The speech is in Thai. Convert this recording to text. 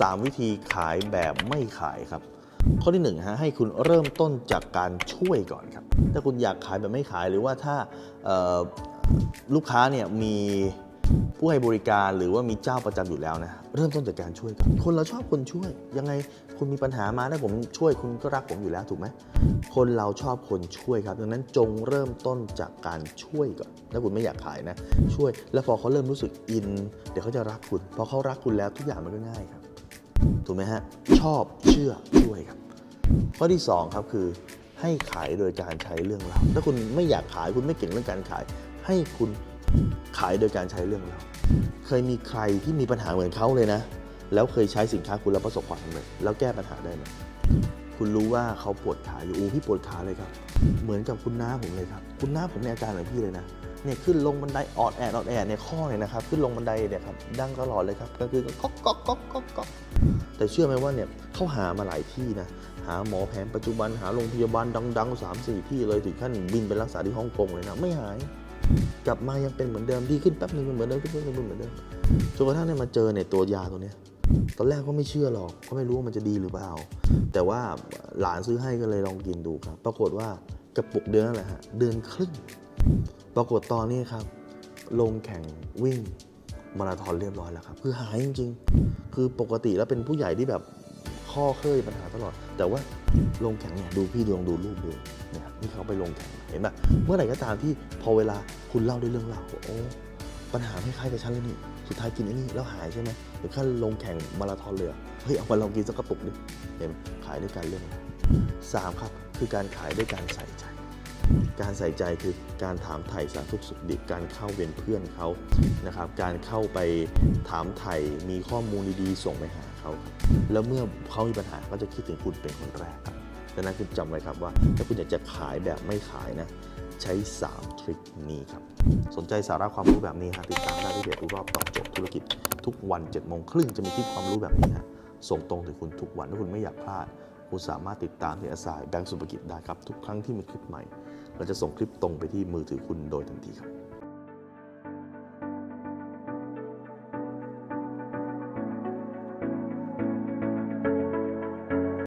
3 วิธีขายแบบไม่ขายครับ ข้อที่1นงฮะให้คุณเริ่มต้นจากการช่วยก่อนครับ ถ้าคุณอยากขายแบบไม่ขายหรือว่าถ้าลูกค้าเนี่ยมีผู้ให้บริการหรือว่ามีเจ้าประจำอยู่แล้วนะเริ่มต้นจากการช่วยก่อนคนเราชอบคนช่วย ยังไงคุณมีปัญหามาถ้าผมช่วยคุณก็รักผมอยู่แล้วถูกไหมคนเราชอบคนช่วยครับ ดังนั้นจงเริ่มต้นจากการช่วยก่อนถ้าคุณไม่อยากขายนะ ช่วย แล้วพอเขาเริ่มรู้สึกอิน เดี๋ยวเขาจะรักคุณพอเขารักคุณแล้วทุกอย่างมันก็ง่ายครับ ถูกไหมฮะ ชอบเชื่อช่วยครับ ข้อที่ 2 ครับคือให้ขายโดยการใช้เรื่องราวถ้าคุณไม่อยากขายคุณไม่เก่งเรื่องการขาย ให้คุณขายโดยการใช้เรื่องราวเคยมีใครที่มีปัญหาเหมือนเขาเลยนะ แล้วเคยใช้สินค้าคุณแล้วประสบความสำเร็จแล้วแก้ปัญหาได้ไหมคุณรู้ว่าเขาปวดขาอยู่อู้พี่ปวดขาเลยครับ เหมือนกับคุณน้าผมเลยครับ คุณน้าผมในอาการเหมือนพี่เลยนะ เนี่ยขึ้นลงบันไดออดแอดออดแอดเนี่ยข้อเนี่ยนะครับขึ้นลงบันไดเนี่ยครับดังตลอดเลยครับก็คือก็ก๊อกก๊อกก๊อกก๊อกก๊อกแต่เชื่อไหมว่าเนี่ยเขาหามาหลายที่นะหาหมอแผนปัจจุบันหาโรงพยาบาลดังๆสามสี่ที่เลยถึงขั้นบินไปรักษาที่ฮ่องกงเลยนะไม่หาย กลับมายังเป็นเหมือนเดิมดีขึ้นแป๊บนึงเป็นเหมือนเดิมขึ้นแป๊บนึงเป็นเหมือนเดิมจนกระทั่งเนี่ยมาเจอเนี่ยตัวยาตัวเนี้ยตอนแรกก็ไม่เชื่อหรอกก็ไม่รู้ว่ามันจะดีหรือเปล่า แต่ว่าหลานซื้อให้ก็เลยลองกินดูครับ ปรากฏว่ากระปุกเดือนนั่นแหละฮะเดือนครึ่ง ปรากฏตอนนี้ครับ ลงแข่งวิ่งมาราธอนเรียบร้อยแล้วครับ คือหายจริงๆ คือปกติแล้วเป็นผู้ใหญ่ที่แบบข้อเคยปัญหาตลอด แต่ว่าลงแข่งเนี่ยดูพี่ดวงดูรูปดูเนี่ยนี่เขาไปลงแข่งเห็นปะเมื่อไหร่ก็ตามที่พอเวลาคุณเล่าด้วยเรื่องราวโอ้ปัญหาไม่คล้ายกับฉันเลยนี่สุดท้ายกินไอ้นี่แล้วหายใช่ไหมหรือขั้นลงแข่งมาราธอนเลยเฮ้ยเอามาลองกินสักกระปุกดิเห็นไหมขายด้วยกันเรื่องสามครับคือการขายด้วยการใส่ใจ การใส่ใจคือการถามไถ่สารทุกข์สุขดิบการเข้าเป็นเพื่อนเขานะครับ การเข้าไปถามไถ่มีข้อมูลดีๆ ส่งไปหาเขา แล้วเมื่อเขามีปัญหาก็จะคิดถึงคุณเป็นคนแรกครับดังนั้นคุณจำไว้ครับว่า ถ้าคุณอยากจะขายแบบไม่ขายนะ ใช้ 3 ทริคนี้ครับ สนใจสาระความรู้แบบนี้ฮะติดตามได้ที่เพจรู้รอบตอบโจทย์ธุรกิจ ทุกวัน7จ็ดโมงครึ่งจะมีคลิปความรู้แบบนี้ฮะส่งตรงถึงคุณทุกวันถ้าคุณไม่อยากพลาด คุณสามารถติดตามที่อาสายแบงก์สุภกิจได้ครับ ทุกครั้งที่มีคลิปใหม่ เราจะส่งคลิปตรงไปที่มือถือคุณโดยทันทีครับ